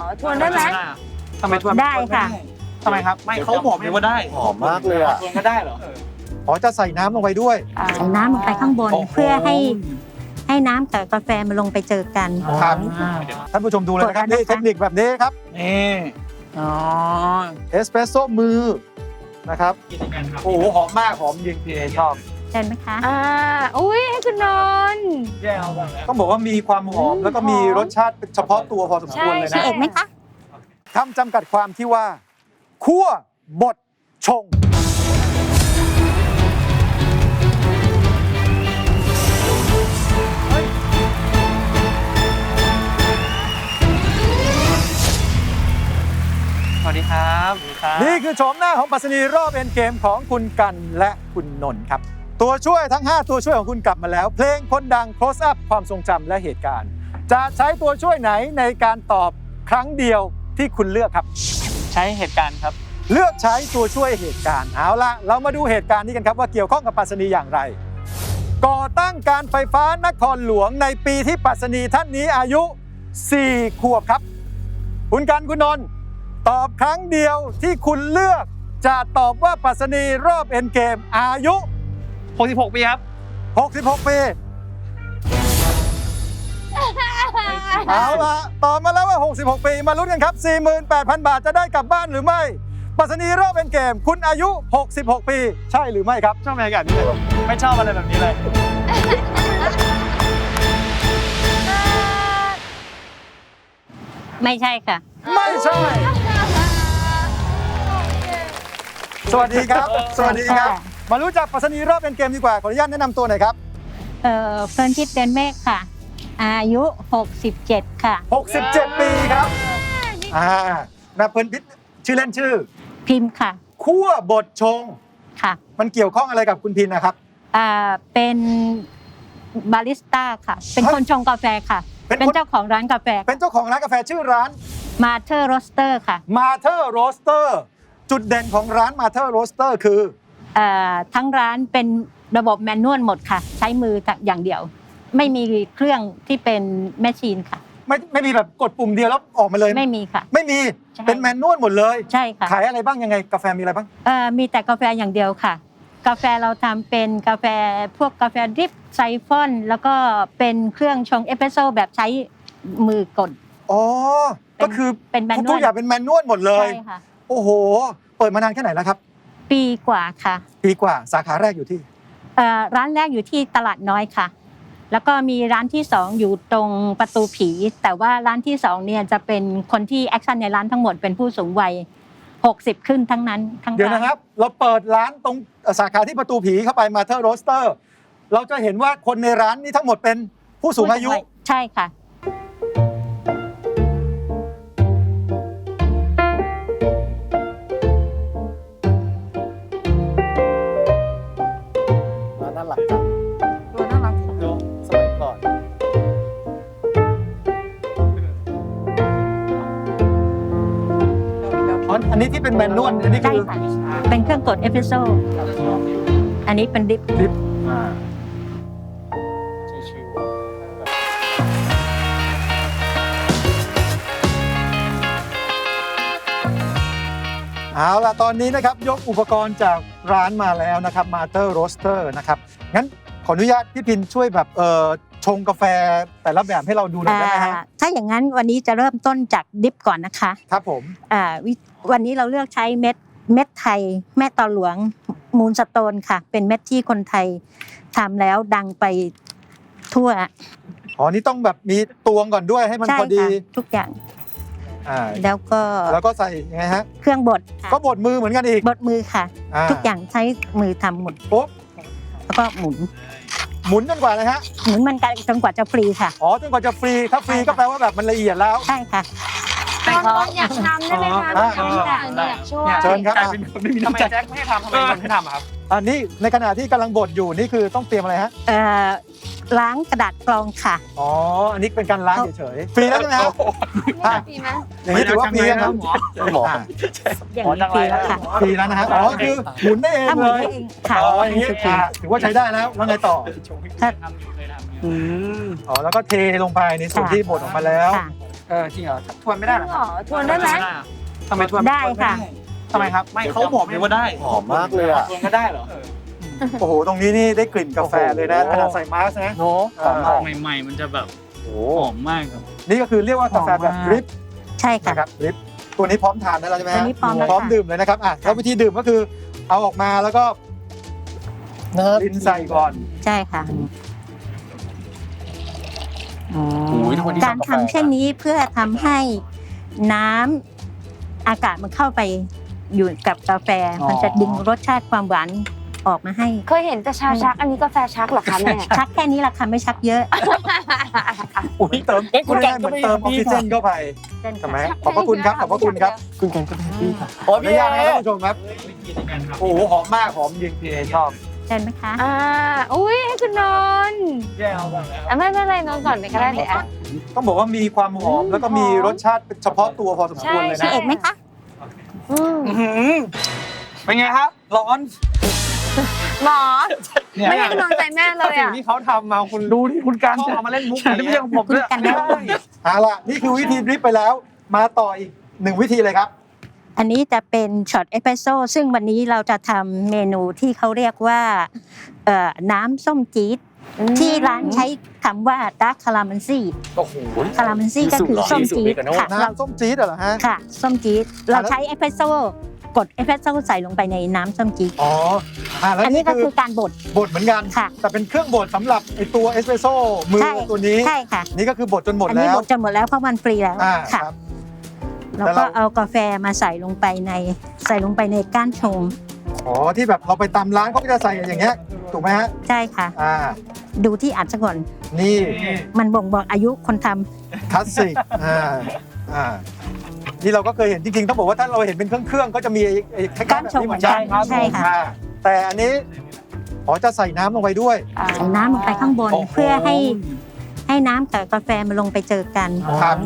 ขอทวนได้ไหม ทำไมทวนได้ค่ะ ทำไมครับไม่เขาบอกเลยว่าได้หอมมากเลยอะ ทวนก็ได้เหรออ๋อจะใส่น้ำลงไปด้วยใส่น้ำลงไปข้างบนโอ้โหเพื่อให้ให้น้ำกับกาแฟมันลงไปเจอกัน ครับ ท่านผู้ชมดูเลยนะครับกดแล้วนี่นะคะเทคนิคแบบนี้ครับนี่อ๋อเอสเปรสโซ่มือนะครับโอ้โหหอมมากหอมยิงพีเอชอบ เห็นไหมคะอ่าอุ้ยให้คุณนนท์แย่เอาแบบต้องบอกว่ามีความหอม แล้วก็มีรสชาติเฉพาะตัวพอสมควรเลยพี่นะเอกไหมคะ คำจำกัดความที่ว่าคั่วบดชงสวัสดีครับสวัสดีครับ นี่คือโฉมหน้าของปรัสนีรอบเอ็นเกมของคุณกันและคุณนนท์ครับ ตัวช่วยทั้ง 5 ตัวช่วยของคุณกลับมาแล้ว เพลงคนดัง close up ความทรงจำและเหตุการณ์ จะใช้ตัวช่วยไหนในการตอบครั้งเดียวที่คุณเลือกครับ ใช้เหตุการณ์ครับ เลือกใช้ตัวช่วยเหตุการณ์เอาละเรามาดูเหตุการณ์นี้กันครับว่าเกี่ยวข้องกับปรัสนีอย่างไร ก่อตั้งการไฟฟ้านครหลวงในปีที่ปรัสนีท่านนี้อายุ 4 ขวบครับ คุณกันคุณนนท์ตอบครั้งเดียวที่คุณเลือก จะตอบว่าปรัสนีรอบเอ็นเกมอายุ 66 ปีครับ 66 ปีเอาละตอบมาแล้วว่า 66 ปี มาลุ้นกันครับ 48,000 บาทจะได้กลับบ้านหรือไม่ปรัสนีรอบเป็นเกม คุณอายุ 66 ปี ใช่หรือไม่ครับ ชอบบรรยากาศนี้เลยไม่ชอบอะไรแบบนี้เลย ไม่ใช่ค่ะ ไม่ใช่ สวัสดีครับ สวัสดีครับค่ะ มารู้จักปรัสนีรอบเป็นเกมดีกว่า ขออนุญาตแนะนำตัวหน่อยครับ เอ่อเฟิร์นทิพย์เดนเมฆค่ะ อายุ 67 ค่ะ 67 ปีครับอ่านาเปิลพิษชื่อเล่นชื่อพิมพ์ค่ะคั่วบดชง ค่ะมันเกี่ยวข้องอะไรกับคุณพินนะครับ อ่าเป็นบาริสต้าค่ะ เป็นคนชงกาแฟค่ะ เป็นคน เป็นเจ้าของร้านกาแฟเป็นเจ้าของร้านกาแฟชื่อร้าน มาเธอร์โรสเตอร์ค่ะ มาเธอร์โรสเตอร์จุดเด่นของร้านมาเธอร์โรสเตอร์คือเอ่อ ทั้งร้านเป็นระบบแมนนวลหมดค่ะ ใช้มืออย่างเดียว ไม่มีเครื่องที่เป็นแมชชีนค่ะ ไม่ไม่มีแบบกดปุ่มเดียวแล้วออกมาเลย ไม่มีค่ะ ไม่มีใช่เป็นแมนนวลหมดเลยใช่ค่ะขายอะไรบ้างยังไงกาแฟมีอะไรบ้างเอ่อมีแต่กาแฟอย่างเดียวค่ะ กาแฟเราทำเป็นกาแฟพวกกาแฟดริปไซฟอน แล้วก็เป็นเครื่องชงเอสเปรสโซ่แบบใช้มือกดอ๋อเป็นก็คือเป็นแมนนวลทุกอย่างเป็นแมนนวลหมดเลยใช่ค่ะโอ้โห เปิดมานานแค่ไหนแล้วครับ ปีกว่าค่ะปีกว่าสาขาแรกอยู่ที่ เอ่อร้านแรกอยู่ที่ตลาดน้อยค่ะ แล้วก็มีร้านที่สองอยู่ตรงประตูผี แต่ว่าร้านที่สองเนี่ยจะเป็นคนที่แอคชั่นในร้านทั้งหมดเป็นผู้สูงวัย 60 ขึ้นทั้งนั้นทั้งเดี๋ยวนะครับ เราเปิดร้านตรงเอ่อสาขาที่ประตูผีเข้าไปมาเธอร์โรสเตอร์ เราจะเห็นว่าคนในร้านนี้ทั้งหมดเป็นผู้สูงอายุ ใช่ค่ะ อ๋ออันนี้ที่เป็นแมนนวลอันนี้ใช่คือค่ะเป็นเครื่องกดเอสเปรสโซ่อันนี้เป็นดริปลิฟชิวเอาล่ะตอนนี้นะครับยกอุปกรณ์จากร้านมาแล้วนะครับมาเตอร์โรสเตอร์นะครับงั้นขออนุญาตพี่พินช่วยแบบเอ่อ ชงกาแฟแต่ละแบบให้เราดูหน่อยได้ไหมฮะอ่าถ้าอย่างนั้นวันนี้จะเริ่มต้นจากดริปก่อนนะคะ ครับผมอ่าวิวันนี้เราเลือกใช้เม็ดเม็ดไทย แม่ตอหลวงมูลสโตนค่ะ เป็นเม็ดที่คนไทยทำแล้วดังไปทั่วอ๋อนี่ต้องแบบมีตวงก่อนด้วยให้มันใช่พอดีค่ะทุกอย่างอ่าแล้วก็แล้วก็ใส่ยังไงฮะ เครื่องบดค่ะก็บดมือเหมือนกันอีกบดมือค่ะอ่าทุกอย่างใช้มือทำหมดปุ๊บแล้วก็หมุน หมุนจนกว่านะฮะหมุนมันกันจนกว่าจะฟรีค่ะ อ๋อจนกว่าจะฟรีถ้าฟรีก็แปลว่าแบบมันละเอียดแล้ว ใช่ค่ะนนท์อยากทำได้ไหมคะอ๋อทำแต่อยากช่วยเชิญครับ กลายเป็นคนไม่มีทำไมน้ำใจ แจ็คไม่ให้ทำทำไมคนให้ทำอะครับ อันนี้ในขณะที่กำลังบดอยู่นี่คือต้องเตรียมอะไรฮะ เอ่อ ล้างกระดาษกรองค่ะ อ๋อ อันนี้เป็นการล้างเฉยๆฟรีแล้วใช่ไหมฮะอะดีไหมอย่างนี้ถือว่าฟรีนะครับหมออะอย่างนี้ฟรีแล้วค่ะฟรีแล้วนะฮะอ๋อคือหมุนได้เองถ้าหมุเลนยได้เองค่ะอ๋ออย่างนี้อะถือว่าใช้ได้แล้วแล้วไงต่ออืมอ๋อแล้วก็เทลงไปในส่วนที่บดออกมาแล้วค่ะเออจริงเหรอทวนไม่ได้เหรอหรอทวนได้ไหม ทำไมทวนได้ค่ะ ทำไมครับไม่เขาบอกเลยว่าได้หอมมากเลยอะทวนก็ได้เหรอ โอ้โห ตรงนี้นี่ได้กลิ่นกาแฟเลยนะขนาดใส่มาสก์นะโน้หอมมากใหม่ๆ มันจะแบบโอ้หอมมากครับ นี่ก็คือเรียกว่ากาแฟแบบดริปใช่ค่ะนะครับดริปตัวนี้พร้อมทานได้แล้วใช่ไหมฮะตัวนี้พร้อมแล้วพร้อมค่ะดื่มเลยนะครับอะแล้ววิธีดื่มก็คือเอาออกมาแล้วก็ลินใส่ก่อน ใช่ค่ะทวนการทำเช่นนี้เพื่อทำให้น้ำอากาศมันเข้าไปอยู่กับกาแฟ มันจะดึงรสชาติความหวาน ออกมาให้ เคยเห็นแต่ชาชัก อันนี้กาแฟชักเหรอคะแม่ ชักแค่นี้ละค่ะไม่ชักเยอะ อุ้ยเติมคุณได้เหมือนเติมออกซิเจนเข้าไปเช่นใช่ไหมค่ะขอบพระคุณครับขอบพระคุณครับ คุณกันก็ได้พี่ครับโอ้พี่ยากนะท่านผู้ชมครับโอ้โหหอมมากหอมยิงพีชอบเช่นไหมคะ อ่า อุ้ยให้คุณนนท์แย่เอาบ้างแล้วอะไม่เป็นไรนอนก่อนเลยก็ได้เลยอะต้องบอกว่ามีความหอมแล้วก็มีรสชาติเฉพาะตัวพอสมควรเลยใช่นะพี่เอกไหมคะอืมเป็นไงครับร้อน หมอเนี่ยไม่ให้กำลังใจแม่เลยสิ่งอะ ที่เขาทำมาคุณดูที่คุณการชอบเอามาเล่นมุกนี่ไม่ใช่ของผมคุณด้วยกันได้ เอาล่ะ นี่คือวิธีดริปไปแล้ว มาต่ออีกหนึ่งวิธีเลยครับ อันนี้จะเป็นช็อตเอสเปรสโซ่ซึ่งวันนี้เราจะทำเมนูที่เขาเรียกว่าเอ่อน้ำส้มจี๊ดที่ร้านใช้คำว่าดาร์คคาราเมนซี่โอ้โห คาราเมนซี่ก็คือส้มจี๊ดค่ะเราน้ำส้มจี๊ดเหรอฮะ ค่ะ ส้มจี๊ดเราใช้เอสเปรสโซ่ กดเอสเปรสโซ่ใส่ลงไปในน้ำส้มจี๊ดอ๋ออ่าแล้วอันนี้นี่ก็คืคืออการบด บดเหมือนกัน ค่ะ แต่เป็นเครื่องบดสำหรับไอตัวเอสเปรสโซ่มือใช่ตัวนี้ ใช่ค่ะ นี่ก็คือบดจนหมดอันนี้แล้วบดจะหมดแล้วเพราะมันฟรีแล้วอ่าค่ะ ครับ แล้วแต่ก็เรา เอากาแฟมาใส่ลงไปในใส่ลงไปในก้านชงอ๋อที่แบบเราไปตามร้านเขาก็จะใส่อย่างเงี้ยถูกไหมฮะใช่ค่ะ อ่า ดูที่อัดซะก่อนนี่ มันบ่งบอกอายุคนทำคลาสสิกอ่าอ่า นี่เราก็เคยเห็นจริงๆต้องบอกว่าถ้าเราเห็นเป็นเครื่องๆก็จะมีไอ้ไอ้คล้ายๆแบบนี้เหมือนกันก้านชงใช่ค่ะ อ่าแต่อันนี้อ๋อจะใส่น้ำลงไปด้วยใส่น้ำลงไปข้างบนโอ้โห เพื่อให้ให้น้ำกับกาแฟมันลงไปเจอกันครับ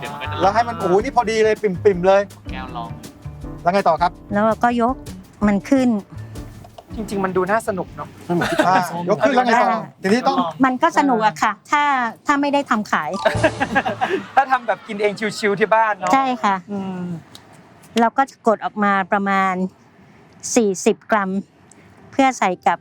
เดี๋ยวมันก็จะแล้วให้มันโอ้โหนี่พอดีเลยปิ่มๆเลย แก้วลองแล้วไงต่อครับ แล้วเราก็ยกมันขึ้น จริง ๆ มันดูน่าสนุกเนาะอ่ายกขึ้นแล้วไงต่อทีนี้ต้อง มันก็สนุกอะค่ะ ถ้าถ้าไม่ได้ทำขาย ถ้าทำแบบกินเองชิวๆที่บ้านเนาะใช่ค่ะ อืมเราก็จะกดออกมาประมาณ 40 กรัม เพื่อใส่กับ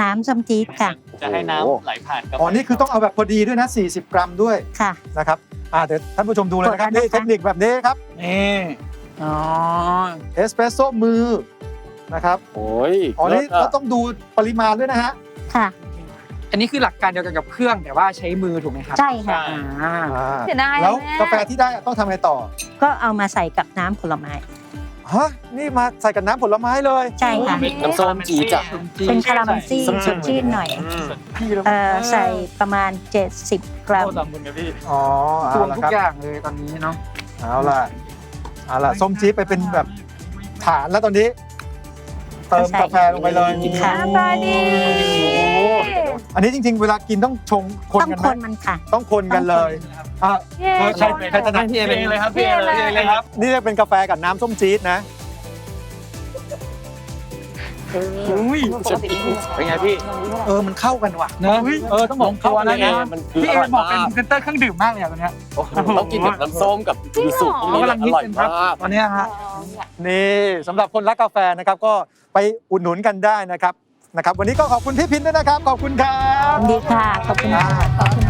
น้ำส้มจี๊ดค่ะ จะให้น้ำไหลผ่านกาแฟอ๋อ นี่คือต้องเอาแบบพอดีด้วยนะ 40 กรัมด้วยค่ะ นะครับ อ่าเดี๋ยวท่านผู้ชมดูเลยนะครับ กดแล้วนะคะนี่เทคนิคแบบนี้ครับ นี่ อ๋อ เอสเปรสโซ่มือ นะครับโอ้ยอ๋อนี่เลิศเราอะต้องดูปริมาณด้วยนะฮะค่ะ อันนี้คือหลักการเดียวกันกับเครื่องแต่ว่าใช้มือถูกไหมครับใช่ค่ะ อ่าอ่าเสียดายแล้วแม่กาแฟที่ได้ต้องทำไงต่อก็เอามาใส่กับน้ำผลไม้ ฮะนี่มาใส่กับน้ำผลไม้เลยใช่ค่ะ น้ำส้มจี๊ดอะเป็นคาราเมลซี่ส้มสจี๊ดดชื่นหน่อยพี่แล้วเอ่อใส่ประมาณ 70 กรัม โคตรดำมึงกับพี่ อ๋อรเอาวมละทุคกรับอย่างเลยตอนนี้เนาะ เอาล่ะเอาล่ะส้มจี๊ดไปเป็นแบบฐานแล้วตอนนี้ เติมกาแฟลงไปเลยค่ะหน้าตาดีอันนี้จริง ๆ เวลากินต้องชงคนต้องกันไหคมนมันค่ะ ต้องคนกันเลยอะเย้เออใครใครถนัดพี่เอเลยครับพี่เอเลยพี่เอเลยครับนี่เรียกเป็นกาแฟกับน้ำส้มจี๊ดนะอุ้ยเป็นไงพี่เออมันเข้ากันว่ะเนอะเออต้องบอกเข้ากันเป็นะนไงมันคือพี่อเอร่อยบอกมาเป็นกพรีเซนเตอร์เครื่องดื่มมากเลยอะตอนเนี้ยโอ้โหต้องกินกับน้ำส้มกับยูสุเรากำลังอฮิตร่อยกันครับมากตอนเนี้ยฮะ นี่สำหรับคนรักกาแฟนะครับก็ไปอุดหนุนกันได้นะครับนะครับ วันนี้ก็ขอบคุณพี่พินด้วยนะครับ ขอบคุณครับ ดีค่ะ ขอบคุณค่ะขอบคุณ